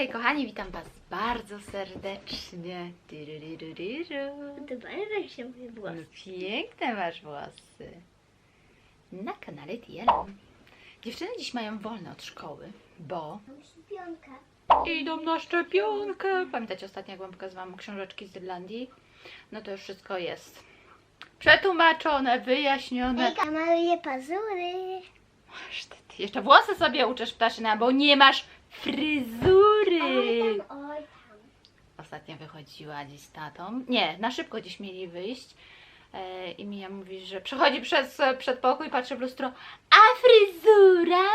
hej kochani, witam Was bardzo serdecznie. Dbaj się moje No włosy. piękne masz włosy. Na kanale TLM. Dziewczyny dziś mają wolne od szkoły, bo Mam szczepionkę. idą na szczepionkę. Pamiętacie ostatnio, jak Wam pokazywałam książeczki z Irlandii? No to już wszystko jest przetłumaczone, wyjaśnione. Ejka, maluję pazury. Masz ty, ty jeszcze włosy sobie uczesz ptaszyna, bo nie masz fryzury. Tam, oj tam. Ostatnio wychodziła dziś z tatą. Nie, na szybko dziś mieli wyjść. E, I Mija mówi, że przechodzi przez e, przedpokój, patrzy w lustro. A fryzura?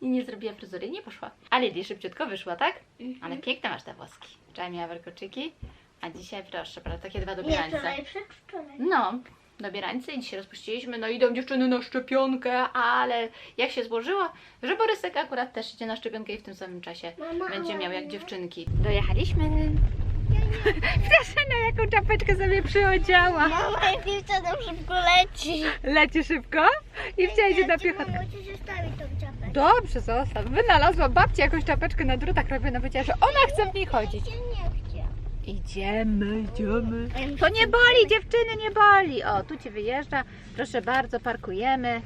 I nie zrobiła fryzury, nie poszła. Ale Lili szybciutko wyszła, tak? Ale piękne masz te włoski. Wczoraj miała warkoczyki, a dzisiaj proszę, prawda, takie dwa Nie, dobierańce. wczoraj, przedwczoraj. No, dobierańce i dzisiaj rozpuściliśmy, no idą dziewczyny na szczepionkę, ale jak się złożyło, że Borysek akurat też idzie na szczepionkę i w tym samym czasie Mama, będzie miał jak dziewczynki. Dojechaliśmy. Proszę, na jaką czapeczkę sobie przyodziała. Mama, jak piłka tam szybko leci. Leci szybko i wsiądzie na piechotkę. Musisz zostawić tą czapę. Dobrze, zostaw. Wynalazła babcia jakąś czapeczkę na drutach robiona, powiedziała, że ona chce w niej chodzić. Idziemy, idziemy. To nie boli, dziewczyny, nie boli. O, tu ci wyjeżdża. Proszę bardzo, parkujemy.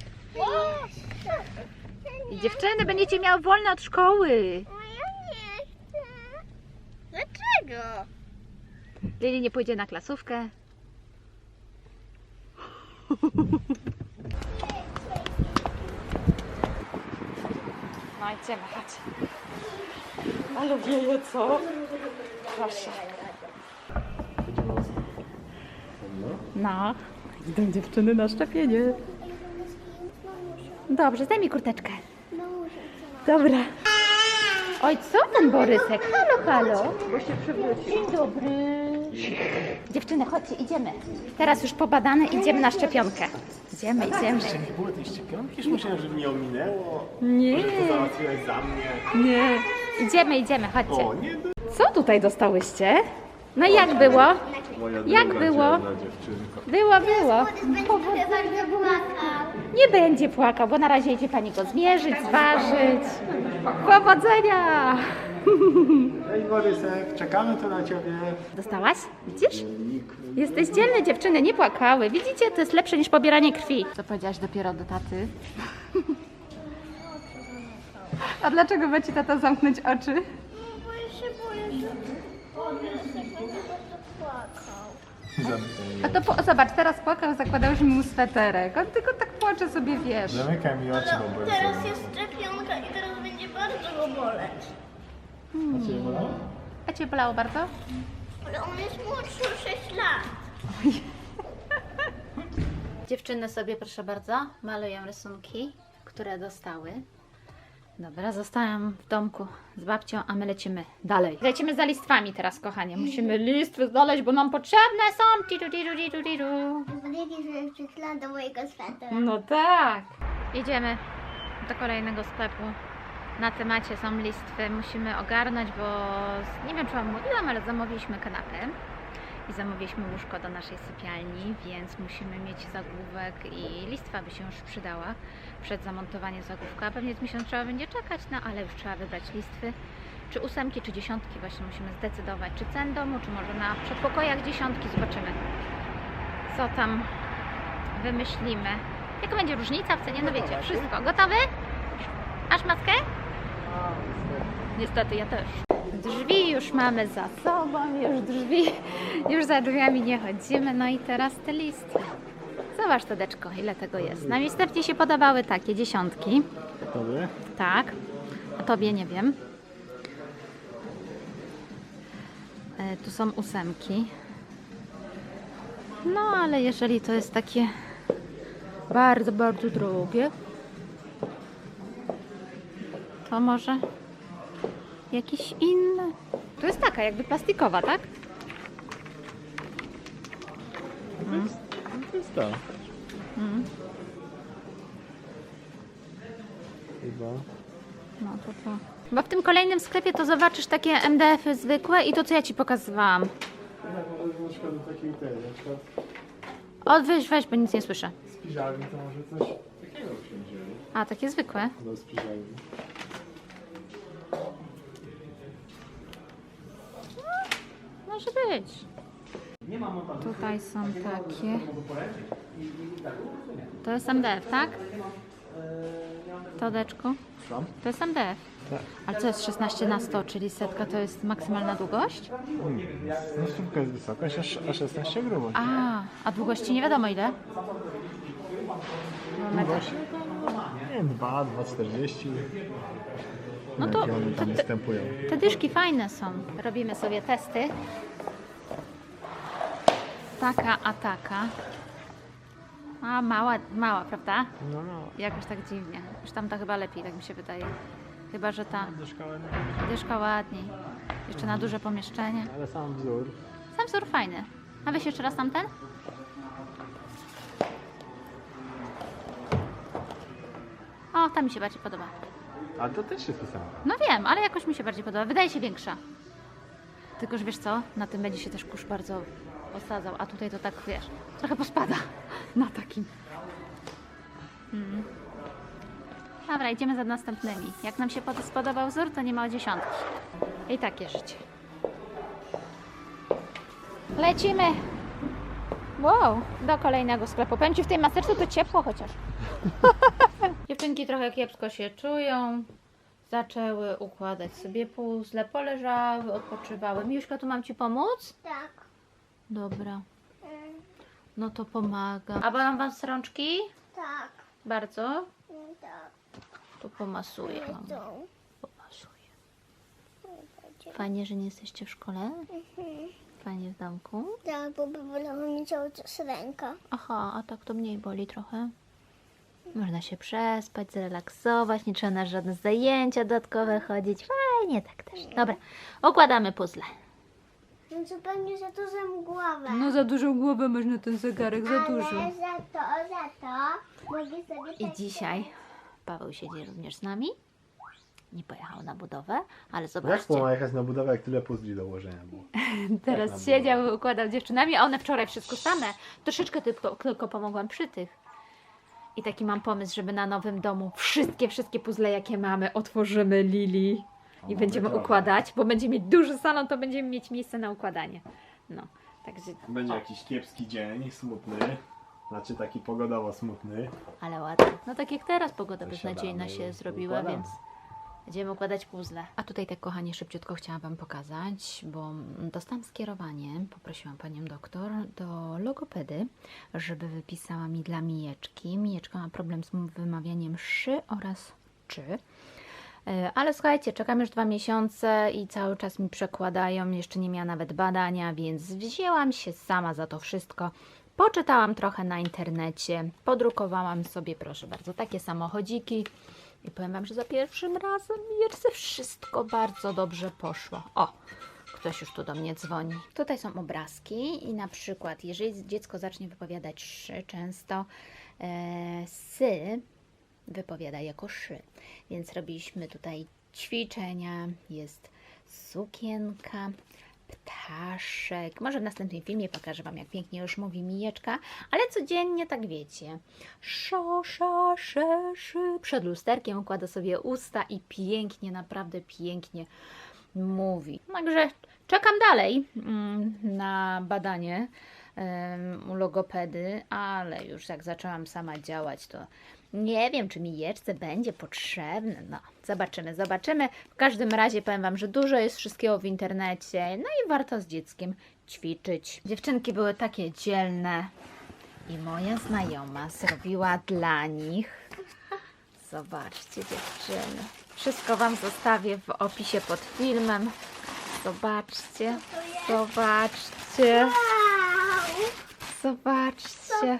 I dziewczyny, będziecie miały wolne od szkoły. O, ja nie chcę. Dlaczego? Lili nie pójdzie na klasówkę. No idziemy, chodź. Ale wieje, co? Proszę. No. Idą dziewczyny na szczepienie. Dobrze, zdejmij kurteczkę. No? Dobra. Oj, co ten Borysek? Halo, halo. Dzień dobry. Dziewczyny, chodźcie, idziemy. Teraz już pobadane, idziemy na szczepionkę. Idziemy, idziemy. Jeszcze nie było tej szczepionki? Już myślałem, że mnie ominęło. Nie. Może to załatwiłeś za mnie. Nie. Idziemy, idziemy, chodźcie. O, nie. Co tutaj dostałyście? No jak było? Moja Jak było? dzielna. Było, było. Płakał. Nie będzie płakał, bo na razie idzie pani go zmierzyć, zważyć. Powodzenia! Cześć Borysek, czekamy tu na ciebie. Dostałaś? Widzisz? Jesteś dzielne dziewczyny, nie płakały. Widzicie, to jest lepsze niż pobieranie krwi. Co powiedziałaś dopiero do taty? A dlaczego ma ci tata zamknąć oczy? No bo ja się boję, że płakał. A to po, zobacz, teraz płakał, zakładałyśmy mu sweterek. On tylko tak płacze sobie, wiesz. Zamykaj mi oczy, bo. Teraz jest szczepionka i teraz będzie bardzo go boleć. A cię bolało? A cię bolało bardzo? Ale on jest młodszy o 6 lat. Dziewczyny sobie, proszę bardzo, malują rysunki, które dostały. Dobra, zostałam w domku z babcią, a my lecimy dalej. Lecimy za listwami teraz, kochanie. Musimy listwy znaleźć, bo nam potrzebne są. Tiru, tiru, tiru, tiru. Sobie przykład do mojego swetera. No tak. Idziemy do kolejnego sklepu. Na temacie są listwy. Musimy ogarnąć, bo z- nie wiem, czy Wam mówiłam, ale zamówiliśmy kanapę i zamówiliśmy łóżko do naszej sypialni, więc musimy mieć zagłówek i listwa by się już przydała przed zamontowaniem zagłówka. Pewnie z miesiąc trzeba będzie czekać, no ale już trzeba wybrać listwy. Czy ósemki, czy dziesiątki, właśnie musimy zdecydować, czy cen domu, czy może na przedpokojach dziesiątki, zobaczymy co tam wymyślimy. Jaka będzie różnica w cenie? No wiecie, wszystko. Gotowy? Masz maskę? Niestety, ja też. Drzwi już mamy za sobą, już drzwi, już za drzwiami nie chodzimy. No i teraz te listy. Zobacz, Tadeczko, ile tego jest. Nam istotnie się podobały takie dziesiątki. Gotowy? Tak. A tobie nie wiem. E, tu są ósemki. No, ale jeżeli to jest takie bardzo, bardzo drogie, to może jakiś inny. To jest taka, jakby plastikowa, tak? To jest, to jest to. Mm. Chyba. No to to. Bo w tym kolejnym sklepie to zobaczysz takie MDF-y zwykłe i to, co ja Ci pokazywałam. Ja może na przykład do takiej tej, na przykład O, weź, weź, bo nic nie słyszę. z piżami to może coś takiego byśmy wzięli. A, takie zwykłe. No z piżami. Być. Tutaj są takie. To jest MDF, tak? Todeczku? Co? To jest MDF. Tak. Ale co jest 16 na 100, czyli setka to jest maksymalna długość? No stópka jest wysokość, a 16 grubość. A, a długości nie wiadomo ile? No. Długość? Nie wiem, 2, 2,40. No to- Jakie one tam to- to- występują. Te dyszki fajne są. Robimy sobie testy. Taka, a taka. A, mała, mała, prawda? No, no. Jakoś tak dziwnie. Już tamta chyba lepiej, tak mi się wydaje. Chyba, że ta dyszka ładniej. Jeszcze na duże pomieszczenie. ale sam wzór. Sam wzór fajny. A weź jeszcze raz tamten? O, ta mi się bardziej podoba. A to też jest to samo. No wiem, ale jakoś mi się bardziej podoba. Wydaje się większa. Tylko, że wiesz co? Na tym będzie się też kurz bardzo osadzał, a tutaj to tak, wiesz, trochę pospada na takim. Mm. Dobra, idziemy za następnymi. Jak nam się pod- spodobał wzór, to nie ma o dziesiątki. I takie życie. Lecimy! Wow, do kolejnego sklepu. Powiem Ci, w tej maseczce to ciepło chociaż. Dziewczynki trochę kiepsko się czują. Zaczęły układać sobie puzzle, poleżały, odpoczywały. Miuśka, tu mam Ci pomóc? Tak. Dobra, Mm, no to pomagam. A bolą Wam rączki? Tak. Bardzo? Mm, Tak. To pomasuję. Wam. Pomasuję. Fajnie, że nie jesteście w szkole? Mhm. Fajnie w domku? Tak, bo by bolała mi cały czas ręka. Aha, a tak to mniej boli trochę. Można się przespać, zrelaksować, nie trzeba na żadne zajęcia dodatkowe chodzić. Fajnie tak też. Dobra, układamy puzzle. No zupełnie za dużą głowę. No za dużą głowę masz na ten zegarek, za Ale dużo. za to, za to mogę sobie I tak dzisiaj Paweł siedzi również z nami. Nie pojechał na budowę, ale Jak zobaczcie. ma jechać na budowę, jak tyle puzli do ułożenia było? Teraz na siedział układał z dziewczynami, a one wczoraj wszystko same. Troszeczkę tylko, tylko pomogłam przy tych. I taki mam pomysł, żeby na nowym domu wszystkie, wszystkie puzzle, jakie mamy, otworzymy Lili i mamy będziemy układać, bo będziemy mieć duży salon, to będziemy mieć miejsce na układanie. No, także, Będzie jakiś kiepski dzień, smutny. Znaczy taki pogodowo smutny. ale ładnie. No tak jak teraz pogoda beznadziejna się zrobiła, układamy. więc będziemy układać puzzle. A tutaj tak kochanie, szybciutko chciałam Wam pokazać, bo dostałam skierowanie, poprosiłam Panią doktor do logopedy, żeby wypisała mi dla Mijeczki. Mijeczka ma problem z wymawianiem szy oraz czy. E, Ale słuchajcie, czekam już dwa miesiące i cały czas mi przekładają. Jeszcze nie miała nawet badania, więc wzięłam się sama za to wszystko. Poczytałam trochę na internecie, podrukowałam sobie, proszę bardzo, takie samochodziki. I powiem Wam, że za pierwszym razem Mijeczce wszystko bardzo dobrze poszło. O, ktoś już tu do mnie dzwoni. Tutaj są obrazki i na przykład, jeżeli dziecko zacznie wypowiadać szy często, e, sy wypowiada jako szy. Więc robiliśmy tutaj ćwiczenia, jest sukienka, ptaszek. Może w następnym filmie pokażę Wam, jak pięknie już mówi Mijeczka, ale codziennie tak wiecie. Szo, sza, sze, szy. Przed lusterkiem układa sobie usta i pięknie, naprawdę pięknie mówi. Także czekam dalej mm, na badanie u logopedy, ale już jak zaczęłam sama działać, to nie wiem, czy mijeczce będzie potrzebne. No, zobaczymy, zobaczymy. W każdym razie powiem Wam, że dużo jest wszystkiego w internecie, no i warto z dzieckiem ćwiczyć. Dziewczynki były takie dzielne i moja znajoma zrobiła dla nich. Zobaczcie dziewczyny. Wszystko Wam zostawię w opisie pod filmem. Zobaczcie, zobaczcie, Wow! zobaczcie.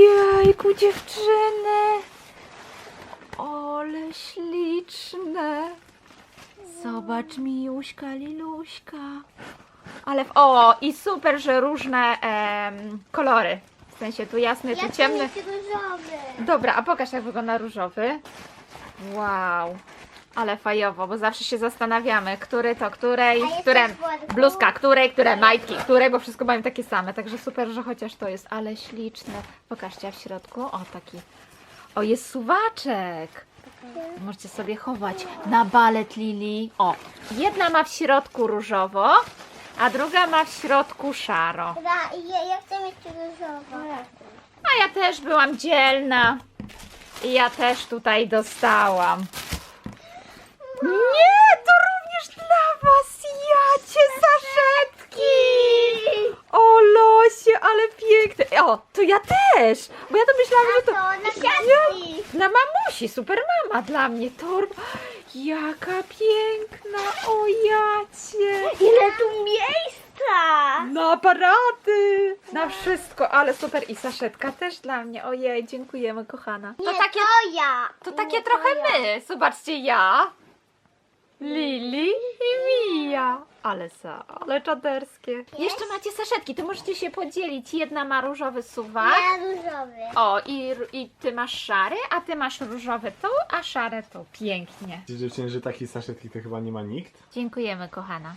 Jejku, dziewczyny. Ole śliczne. Zobacz, Mijuśka, Liluśka. Ale w... O, i super, że różne em, kolory. W sensie tu jasny, tu Ja ciemny. jest różowy. Dobra, a pokaż jak wygląda różowy. Wow. Ale fajowo, bo zawsze się zastanawiamy, który to której, A jest które też worku? bluzka, której, które majtki, której, bo wszystko mają takie same. Także super, że chociaż to jest, ale śliczne. Pokażcie, a w środku, o taki, o jest suwaczek. Możecie sobie chować na balet Lili. O, jedna ma w środku różowo, a druga ma w środku szaro. Da, ja, ja chcę mieć różową. A ja też byłam dzielna. I ja też tutaj dostałam. O, to ja też. Bo ja to myślałam, że to... To na siatki. Dla mamusi, super mama dla mnie. Torba. Jaka piękna. O jacie. Ile tu miejsca! Na aparaty! Na wszystko, ale super. I saszetka też dla mnie. Ojej, dziękujemy, kochana. Nie, To takie, to ja. to Nie, takie trochę ja. my. Zobaczcie, ja, Lili i Mija. Ale za, ale czaderskie. Jeszcze macie saszetki, to możecie się podzielić. Jedna ma różowy suwak. Ja różowy. O, i, i ty masz szary, a ty masz różowy tu, a szare tu. Pięknie. Dziewczyny, że takiej saszetki to chyba nie ma nikt. Dziękujemy, kochana.